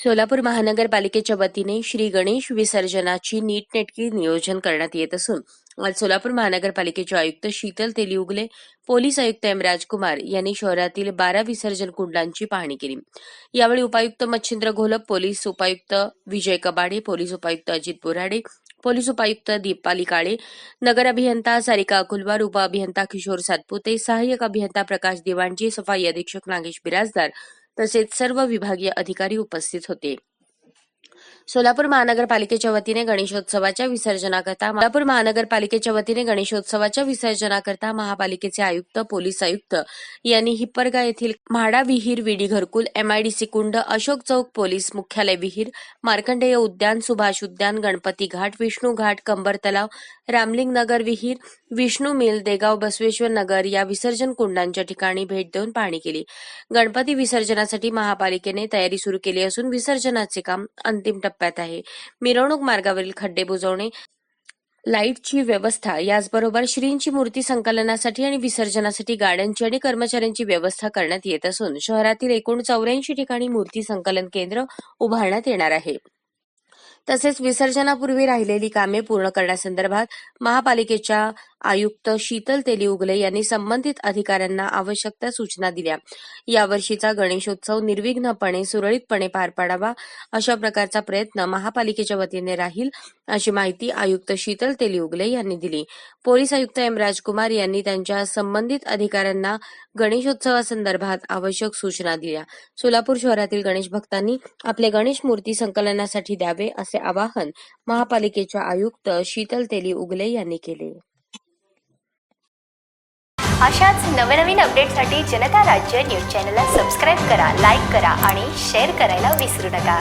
सोलापूर महानगरपालिकेच्या वतीने श्री गणेश विसर्जनाची नीटनेटकी नियोजन करण्यात येत असून आज सोलापूर महानगरपालिकेचे आयुक्त शीतल तेलिउगले पोलीस आयुक्त एम राजकुमार यांनी शहरातील बारा विसर्जन कुंडांची पाहणी केली. यावेळी उपायुक्त मच्छिंद्र घोलप पोलीस उपायुक्त विजय कबाडे पोलीस उपायुक्त अजित बोराडे पोलीस उपायुक्त दीपाली काळे नगर अभियंता सारिका अकुलवार उपअभियंता किशोर सातपुते सहाय्यक अभियंता प्रकाश दिवाणजी सफाई अधीक्षक नागेश बिराजदार तसेच सर्व विभागीय अधिकारी उपस्थित होते. सोलापूर महानगरपालिकेच्या वतीने गणेशोत्सवाच्या विसर्जनाकरता सोलापूर महानगरपालिकेच्या वतीने गणेशोत्सवाच्या विसर्जनाकरता महापालिकेचे आयुक्त पोलीस आयुक्त यांनी हिप्परगा येथील म्हाडा विहीर विडी घरकुल एमआयडीसी कुंड अशोक चौक पोलीस मुख्यालय विहीर मार्कंडेय उद्यान सुभाष उद्यान गणपती घाट विष्णू घाट कंबर तलाव रामलिंग नगर विहीर विष्णू मिल देगाव बसवेश्वर नगर या विसर्जन कुंडांच्या ठिकाणी भेट देऊन पाहणी केली. गणपती विसर्जनासाठी महापालिकेने तयारी सुरू केली असून विसर्जनाचे काम अंतिम टप्प्यात आहे. मिरवणूक मार्गावरील खड्डे बुजवणे लाईटची व्यवस्था याचबरोबर श्रींची मूर्ती संकलनासाठी आणि विसर्जनासाठी गाड्यांची आणि कर्मचाऱ्यांची व्यवस्था करण्यात येत असून शहरातील एकूण चौऱ्याऐंशी ठिकाणी मूर्ती संकलन केंद्र उभारण्यात येणार आहे. तसेच विसर्जनापूर्वी राहिलेली कामे पूर्ण करण्यासंदर्भात महापालिकेच्या आयुक्त शीतल तेलिउगले यांनी संबंधित अधिकाऱ्यांना आवश्यक त्या सूचना दिल्या. यावर्षीचा गणेशोत्सव निर्विघ्नपणे सुरळीतपणे पार पाडावा अशा प्रकारचा प्रयत्न महापालिकेच्या वतीने राहील अशी माहिती आयुक्त शीतल तेली उगले यांनी दिली. पोलीस आयुक्त एम राजकुमार यांनी त्यांच्या संबंधित अधिकाऱ्यांना गणेशोत्सवासंदर्भात आवश्यक सूचना दिल्या. सोलापूर शहरातील गणेश भक्तांनी आपले गणेश मूर्ती संकलनासाठी द्यावे असे आवाहन महापालिकेच्या आयुक्त शीतल तेली उगले यांनी केले. अशाच नवनवीन अपडेटसाठी जनता राज्य न्यूज चॅनलला सबस्क्राईब करा लाईक करा आणि शेअर करायला विसरू नका.